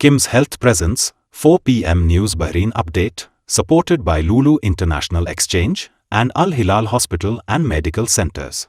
Kim's Health Presence, 4 p.m. News Bahrain Update, supported by Lulu International Exchange and Al Hilal Hospital and Medical Centers.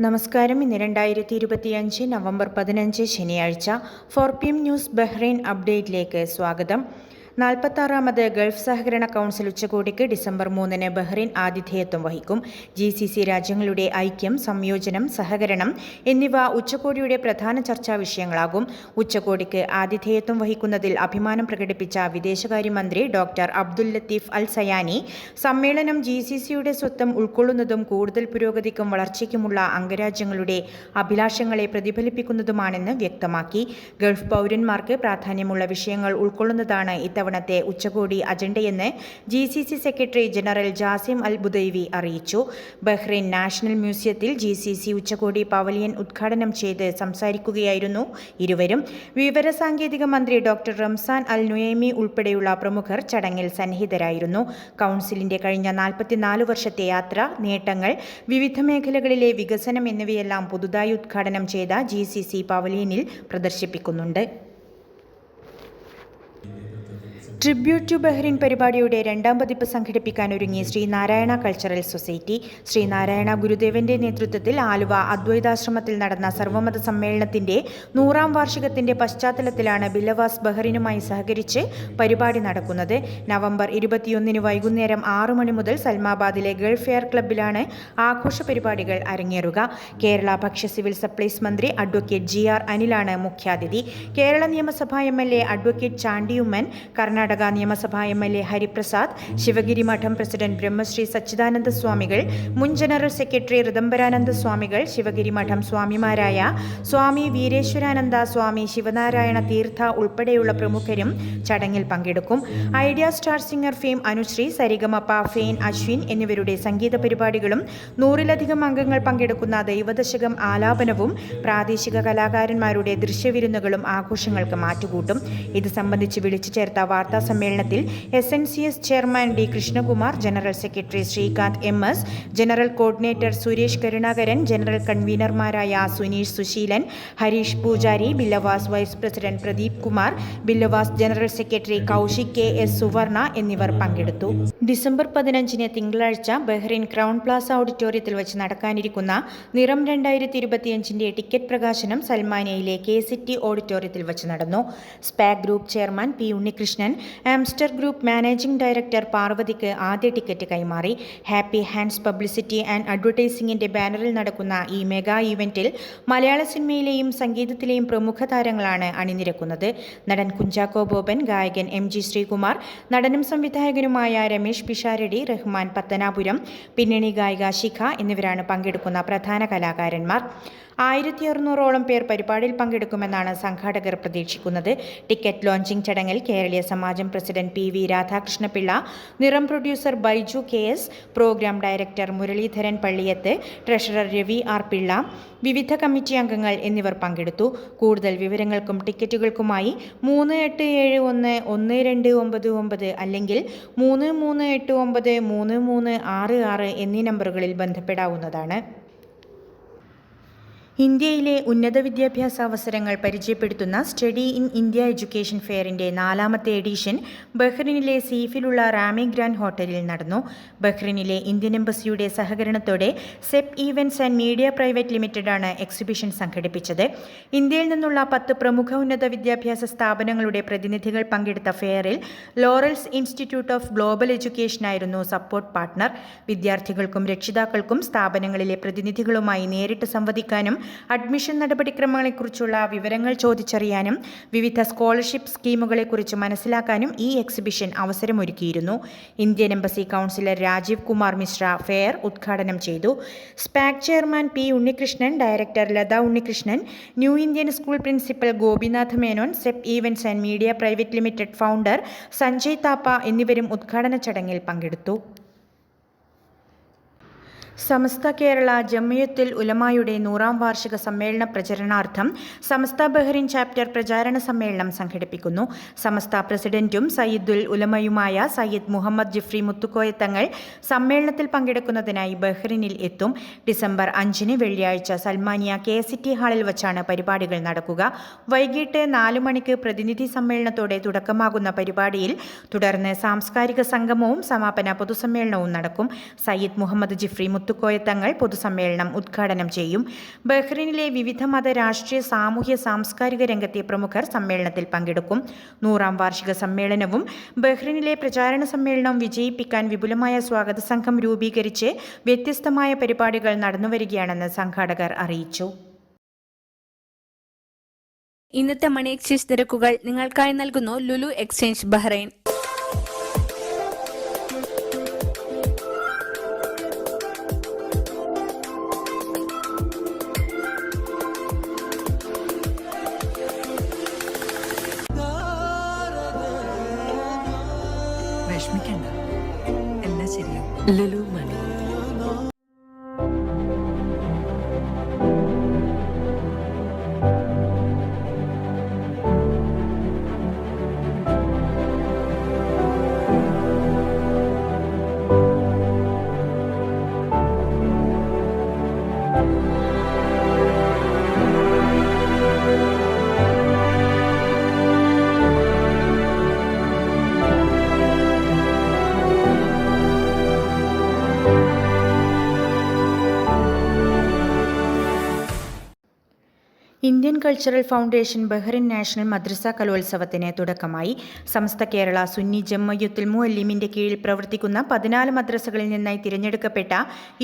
നമസ്കാരം ഇന്ന് രണ്ടായിരത്തി ഇരുപത്തിയഞ്ച് November പതിനഞ്ച് ശനിയാഴ്ച four P M news Bahrain അപ്ഡേറ്റിലേക്ക് സ്വാഗതം നാൽപ്പത്താറാമത് Gulf സഹകരണ കൗൺസിൽ ഉച്ചകോടിക്ക് ഡിസംബർ മൂന്നിന് ബഹ്റിൻ ആതിഥേയത്വം വഹിക്കും. ജി സി സി രാജ്യങ്ങളുടെ ഐക്യം സംയോജനം സഹകരണം എന്നിവ ഉച്ചകോടിയുടെ പ്രധാന ചർച്ചാ വിഷയങ്ങളാകും. ഉച്ചകോടിക്ക് ആതിഥേയത്വം വഹിക്കുന്നതിൽ അഭിമാനം പ്രകടിപ്പിച്ച വിദേശകാര്യമന്ത്രി doctor Abdul Latif Al Zayani സമ്മേളനം ജി സി സിയുടെ സ്വത്വം ഉൾക്കൊള്ളുന്നതും കൂടുതൽ പുരോഗതിക്കും വളർച്ചയ്ക്കുമുള്ള അംഗരാജ്യങ്ങളുടെ അഭിലാഷങ്ങളെ പ്രതിഫലിപ്പിക്കുന്നതുമാണെന്ന് വ്യക്തമാക്കി. ഗൾഫ് പൗരന്മാർക്ക് പ്രാധാന്യമുള്ള വിഷയങ്ങൾ ഉൾക്കൊള്ളുന്നതാണ് ഇത്തവണത്തെ ഉച്ചകോടി അജണ്ടയെന്ന് G C C secretary general Jasem Al Budaiwi അറിയിച്ചു. ബഹ്റൈൻ നാഷണൽ മ്യൂസിയത്തിൽ ജി സി സി ഉച്ചകോടി പവലിയൻ ഉദ്ഘാടനം ചെയ്ത് സംസാരിക്കുകയായിരുന്നു ഇരുവരും. വിവരസാങ്കേതിക മന്ത്രി ഡോക്ടർ റംസാൻ അൽ നുയേമി ഉൾപ്പെടെയുള്ള പ്രമുഖർ ചടങ്ങിൽ സന്നിഹിതരായിരുന്നു. കൗൺസിലിന്റെ കഴിഞ്ഞ നാൽപ്പത്തിനാല് വർഷത്തെ യാത്ര നേട്ടങ്ങൾ വിവിധ മേഖലകളിലെ വികസനം എന്നിവയെല്ലാം പുതുതായി ഉദ്ഘാടനം ചെയ്ത ജി സി സി പവലിയനിൽ പ്രദർശിപ്പിക്കുന്നുണ്ട്. ട്രിബ്യൂട്ട് ടു ബഹ്റിൻ പരിപാടിയുടെ രണ്ടാം പതിപ്പ് സംഘടിപ്പിക്കാൻ ഒരുങ്ങി ശ്രീനാരായണ കൾച്ചറൽ സൊസൈറ്റി ശ്രീനാരായണ ഗുരുദേവന്റെ നേതൃത്വത്തിൽ ആലുവ അദ്വൈതാശ്രമത്തിൽ നടന്ന സർവമത സമ്മേളനത്തിന്റെ നൂറാം വാർഷികത്തിന്റെ പശ്ചാത്തലത്തിലാണ് ബില്ലവാസ് ബഹ്റിനുമായി സഹകരിച്ച് പരിപാടി നടക്കുന്നത്. നവംബർ ഇരുപത്തിയൊന്നിന് വൈകുന്നേരം ആറു മണി മുതൽ സൽമാബാദിലെ ഗൾഫ് എയർ ക്ലബ്ബിലാണ് ആഘോഷ പരിപാടികൾ അരങ്ങേറുക. കേരള ഭക്ഷ്യ സിവിൽ സപ്ലൈസ് മന്ത്രി അഡ്വക്കേറ്റ് ജി ആർ അനിലാണ് മുഖ്യാതിഥി. കേരള നിയമസഭാ M L A advocate Chandy Oommen Karnataka നിയമസഭാ M L A Hariprasad Sivagiri മഠം പ്രസിഡന്റ് ബ്രഹ്മശ്രീ സച്ചിദാനന്ദ സ്വാമികൾ മുൻ ജനറൽ സെക്രട്ടറി ഋതംബരാനന്ദ സ്വാമികൾ ശിവഗിരി മഠം സ്വാമിമാരായ സ്വാമി വീരേശ്വരാനന്ദ സ്വാമി ശിവനാരായണ തീർത്ഥ ഉൾപ്പെടെയുള്ള പ്രമുഖരും ചടങ്ങിൽ പങ്കെടുക്കും. Idea star singer fame Anusree Saregamapa fame Ashwin എന്നിവരുടെ സംഗീത പരിപാടികളും നൂറിലധികം അംഗങ്ങൾ പങ്കെടുക്കുന്ന ദൈവദശകം ആലാപനവും പ്രാദേശിക കലാകാരന്മാരുടെ ദൃശ്യവിരുന്നുകളും ആഘോഷങ്ങൾക്ക് മാറ്റുകൂട്ടും. ഇത് സംബന്ധിച്ച് വിളിച്ചു ചേർത്ത വാർത്താ സമ്മേളനത്തിൽ S N C S chairman D Krishnakumar general secretary Srikanth M S general coordinator Suresh Karunakaran general കൺവീനർമാരായ Suneesh Susheelan Harish Poojari Billavas vice president Pradeep Kumar Billavas general secretary Kaushik K S Suvarna എന്നിവർ പങ്കെടുത്തു. December പതിനഞ്ചിന് തിങ്കളാഴ്ച Bahrain crown Plaza ഓഡിറ്റോറിയത്തിൽ വെച്ച് നടക്കാനിരിക്കുന്ന നിറം രണ്ടായിരത്തി ഇരുപത്തിയഞ്ചിന്റെ ticket പ്രകാശനം സൽമാനിയയിലെ കെ സിറ്റി ഓഡിറ്റോറിയത്തിൽ വെച്ച് നടന്നു. Spac group chairman P Unnikrishnan Amster group managing director പാർവതിക്ക് ആദ്യ ടിക്കറ്റ് കൈമാറി. ഹാപ്പി ഹാൻഡ്സ് പബ്ലിസിറ്റി ആൻഡ് അഡ്വർടൈസിംഗിന്റെ ബാനറിൽ നടക്കുന്ന ഈ മെഗാ ഇവന്റിൽ മലയാള സിനിമയിലെയും സംഗീതത്തിലെയും പ്രമുഖ താരങ്ങളാണ് അണിനിരക്കുന്നത്. നടൻ കുഞ്ചാക്കോ ബോബൻ ഗായകൻ എം ജി ശ്രീകുമാർ നടനും സംവിധായകനുമായ രമേശ് പിഷാരടി റഹ്മാൻ പത്തനാപുരം പിന്നണി ഗായിക ശിഖ എന്നിവരാണ് പങ്കെടുക്കുന്ന പ്രധാന കലാകാരന്മാർ. ആയിരത്തി അറുന്നൂറോളം പേർ പരിപാടിയിൽ പങ്കെടുക്കുമെന്നാണ് സംഘാടകർ പ്രതീക്ഷിക്കുന്നത്. ടിക്കറ്റ് ലോഞ്ചിംഗ് ചടങ്ങിൽ Keraleeya Samajam president P V Radhakrishna Pillai Niram producer Baiju K S programme director Muraleedharan Palliyath treasurer Ravi R Pillai വിവിധ കമ്മിറ്റി അംഗങ്ങൾ എന്നിവർ പങ്കെടുത്തു. കൂടുതൽ വിവരങ്ങൾക്കും ടിക്കറ്റുകൾക്കുമായി മൂന്ന് എട്ട് ഏഴ് ഒന്ന് ഒന്ന് രണ്ട് ഒമ്പത് ഒമ്പത് അല്ലെങ്കിൽ മൂന്ന് മൂന്ന് എട്ട് ഒമ്പത് മൂന്ന് മൂന്ന് ആറ് ആറ് എന്നീ നമ്പറുകളിൽ ബന്ധപ്പെടാവുന്നതാണ്. ഇന്ത്യയിലെ ഉന്നത വിദ്യാഭ്യാസ അവസരങ്ങൾ പരിചയപ്പെടുത്തുന്ന സ്റ്റഡി ഇൻ ഇന്ത്യ എഡ്യൂക്കേഷൻ ഫെയറിന്റെ നാലാമത്തെ എഡിഷൻ ബഹ്റിനിലെ സീഫിലുള്ള റാമി ഗ്രാൻഡ് ഹോട്ടലിൽ നടന്നു. ബഹ്റിനിലെ ഇന്ത്യൻ എംബസിയുടെ സഹകരണത്തോടെ Sep events and media private ലിമിറ്റഡാണ് exhibition സംഘടിപ്പിച്ചത്. ഇന്ത്യയിൽ നിന്നുള്ള പത്ത് പ്രമുഖ ഉന്നത വിദ്യാഭ്യാസ സ്ഥാപനങ്ങളുടെ പ്രതിനിധികൾ പങ്കെടുത്ത ഫെയറിൽ Laurels institute of global education ആയിരുന്നു സപ്പോർട്ട് പാർട്ട്ണർ. വിദ്യാർത്ഥികൾക്കും രക്ഷിതാക്കൾക്കും സ്ഥാപനങ്ങളിലെ പ്രതിനിധികളുമായി നേരിട്ട് സംവദിക്കാനും അഡ്മിഷൻ നടപടിക്രമങ്ങളെക്കുറിച്ചുള്ള വിവരങ്ങൾ ചോദിച്ചറിയാനും വിവിധ സ്കോളർഷിപ്പ് സ്കീമുകളെക്കുറിച്ച് മനസ്സിലാക്കാനും ഈ exhibition അവസരമൊരുക്കിയിരുന്നു. Indian embassy counsellor Rajeev Kumar Mishra fair ഉദ്ഘാടനം ചെയ്തു. Spac chairman P Unnikrishnan director Latha Unnikrishnan new Indian school principal Gopinath Menon Sep events and media private limited founder Sanjay Thapa എന്നിവരും ഉദ്ഘാടന ചടങ്ങിൽ പങ്കെടുത്തു. സമസ്ത കേരള ജമ്മിയത്തിൽ ഉലമായുടെ നൂറാം വാർഷിക സമ്മേളന പ്രചരണാർത്ഥം സമസ്ത ബഹ്റിൻ ചാപ്റ്റർ പ്രചാരണ സമ്മേളനം സംഘടിപ്പിക്കുന്നു. സമസ്ത പ്രസിഡന്റും സയ്യിദുൽ ഉലമയുമായ സയ്യിദ് മുഹമ്മദ് ജിഫ്രി മുത്തുക്കോയ തങ്ങൾ സമ്മേളനത്തിൽ പങ്കെടുക്കുന്നതിനായി ബഹ്റിനിൽ എത്തും. ഡിസംബർ അഞ്ചിന് വെള്ളിയാഴ്ച സൽമാനിയ കെ എസ് ടി ഹാളിൽ വച്ചാണ് പരിപാടികൾ നടക്കുക. വൈകിട്ട് നാല് മണിക്ക് പ്രതിനിധി സമ്മേളനത്തോടെ തുടക്കമാകുന്ന പരിപാടിയിൽ തുടർന്ന് സാംസ്കാരിക സംഗമവും സമാപന പൊതുസമ്മേളനവും നടക്കും. സയ്യിദ് മുഹമ്മദ് ജിഫ്രി മുത്തുക്കോയ പൊതുസമ്മേളനം ഉദ്ഘാടനം ചെയ്യും. ബഹ്റിനിലെ വിവിധ മത രാഷ്ട്രീയ സാമൂഹ്യ സാംസ്കാരിക രംഗത്തെ പ്രമുഖർ സമ്മേളനത്തിൽ പങ്കെടുക്കും. നൂറാം വാർഷിക സമ്മേളനവും ബഹ്റിനിലെ പ്രചാരണ സമ്മേളനം വിജയിപ്പിക്കാൻ വിപുലമായ സ്വാഗത സംഘം രൂപീകരിച്ച് വ്യത്യസ്തമായ പരിപാടികൾ നടന്നുവരികയാണെന്ന് സംഘാടകർ അറിയിച്ചു. ഇന്നത്തെ മണി എക്സ്ചേഞ്ച് നിരക്കുകൾ നിങ്ങൾക്കായി നൽകുന്നു Lulu exchange Bahrain. Lulu cultural foundation Bahrain national മദ്രസ കലോത്സവത്തിന് തുടക്കമായി. സമസ്ത കേരള സുന്നി ജമ്മയ്യത്തുൽ മുഅല്ലിമിന്റെ കീഴിൽ പ്രവർത്തിക്കുന്ന പതിനാല് മദ്രസകളിൽ നിന്നായി തിരഞ്ഞെടുക്കപ്പെട്ട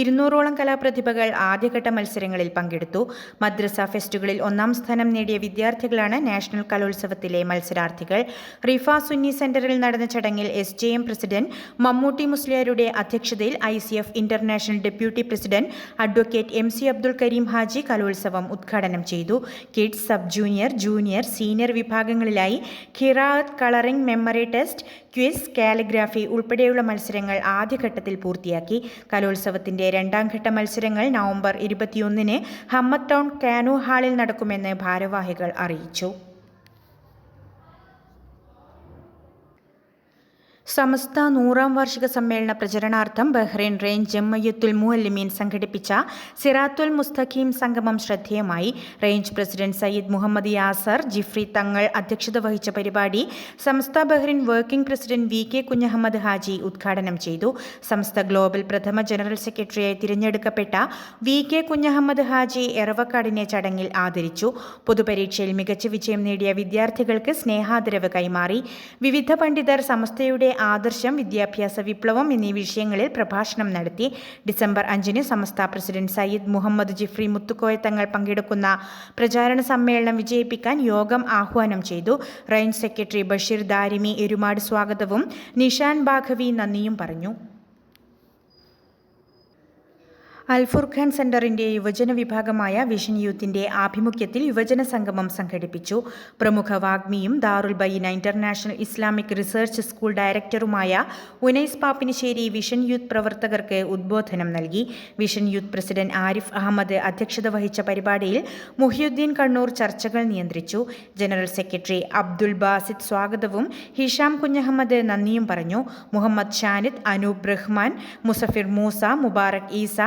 ഇരുന്നൂറോളം കലാപ്രതിഭകൾ ആദ്യഘട്ട മത്സരങ്ങളിൽ പങ്കെടുത്തു. മദ്രസ ഫെസ്റ്റുകളിൽ ഒന്നാം സ്ഥാനം നേടിയ വിദ്യാർത്ഥികളാണ് നാഷണൽ കലോത്സവത്തിലെ മത്സരാർത്ഥികൾ. റിഫ സുന്നി സെന്ററിൽ നടന്ന ചടങ്ങിൽ S J M president Mammootty മുസ്ലിയാരുടെ അധ്യക്ഷതയിൽ I C F international deputy president advocate M C Abdul Kareem Haji കലോത്സവം ഉദ്ഘാടനം ചെയ്തു. Kids sub junior junior senior വിഭാഗങ്ങളിലായി ഖിറാത്ത് colouring memory test quiz calligraphy ഉൾപ്പെടെയുള്ള മത്സരങ്ങൾ ആദ്യഘട്ടത്തിൽ പൂർത്തിയാക്കി. കലോത്സവത്തിന്റെ രണ്ടാം ഘട്ട മത്സരങ്ങൾ നവംബർ ഇരുപത്തിയൊന്നിന് ഹമ്മദ് കാനോ കാനു ഹാളിൽ നടക്കുമെന്ന് ഭാരവാഹികൾ അറിയിച്ചു. സമസ്ത നൂറാം വാർഷിക സമ്മേളന പ്രചരണാർത്ഥം ബഹ്റൈൻ റേഞ്ച് ജമ്മയ്യത്തുൽ മുഅല്ലിമീൻ സംഘടിപ്പിച്ച സിറാത്തുൽ മുസ്തഖീം സംഗമം ശ്രദ്ധേയമായി. റേഞ്ച് പ്രസിഡന്റ് സയ്യിദ് മുഹമ്മദ് യാസർ ജിഫ്രി തങ്ങൾ അധ്യക്ഷത വഹിച്ച പരിപാടി Samastha Bahrain working president V K Kunhahammad Haji ഉദ്ഘാടനം ചെയ്തു. സമസ്ത ഗ്ലോബൽ പ്രഥമ ജനറൽ സെക്രട്ടറിയായി തിരഞ്ഞെടുക്കപ്പെട്ട വി കെ കുഞ്ഞഹമ്മദ് ഹാജി എറവക്കാടിനെ ചടങ്ങിൽ ആദരിച്ചു. പൊതുപരീക്ഷയിൽ മികച്ച വിജയം നേടിയ വിദ്യാർത്ഥികൾക്ക് സ്നേഹാദരവ് കൈമാറി. വിവിധ പണ്ഡിതർ സമസ്തയുടെ ആദർശം വിദ്യാഭ്യാസ വിപ്ലവം എന്നീ വിഷയങ്ങളിൽ പ്രഭാഷണം നടത്തി ഡിസംബർ അഞ്ചിന് സമസ്ത പ്രസിഡന്റ് സയ്യിദ് മുഹമ്മദ് ജിഫ്രി മുത്തുക്കോയ തങ്ങൾ പങ്കെടുക്കുന്ന പ്രചാരണ സമ്മേളനം വിജയിപ്പിക്കാൻ യോഗം ആഹ്വാനം ചെയ്തു. റേഞ്ച് സെക്രട്ടറി ബഷീർ ദാരിമി എരുമാട് സ്വാഗതവും നിഷാൻ ബാഘവി നന്ദിയും പറഞ്ഞു. അൽഫുർഖാൻ സെന്ററിന്റെ യുവജന വിഭാഗമായ വിഷൻ യൂത്തിന്റെ ആഭിമുഖ്യത്തിൽ യുവജന സംഗമം സംഘടിപ്പിച്ചു. പ്രമുഖ വാഗ്മിയും ദാറുൽ ബൈന ഇന്റർനാഷണൽ ഇസ്ലാമിക് റിസർച്ച് സ്കൂൾ ഡയറക്ടറുമായ ഉനൈസ് പാപ്പിനിശ്ശേരി വിഷൻ യൂത്ത് പ്രവർത്തകർക്ക് ഉദ്ബോധനം നൽകി. Vision youth president Arif Ahmed അധ്യക്ഷത വഹിച്ച പരിപാടിയിൽ മുഹിയുദ്ദീൻ കണ്ണൂർ ചർച്ചകൾ നിയന്ത്രിച്ചു. ജനറൽ സെക്രട്ടറി അബ്ദുൽ ബാസിദ് സ്വാഗതവും ഹിഷാം കുഞ്ഞഹമ്മദ് നന്ദിയും പറഞ്ഞു. മുഹമ്മദ് ഷാനിദ് അനൂപ് റഹ്മാൻ മുസഫിർ മൂസ മുബാറക് ഈസ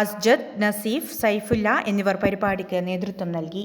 അസ്ജദ് നസീഫ് സൈഫുല്ല എന്നിവർ പരിപാടിക്ക് നേതൃത്വം നൽകി.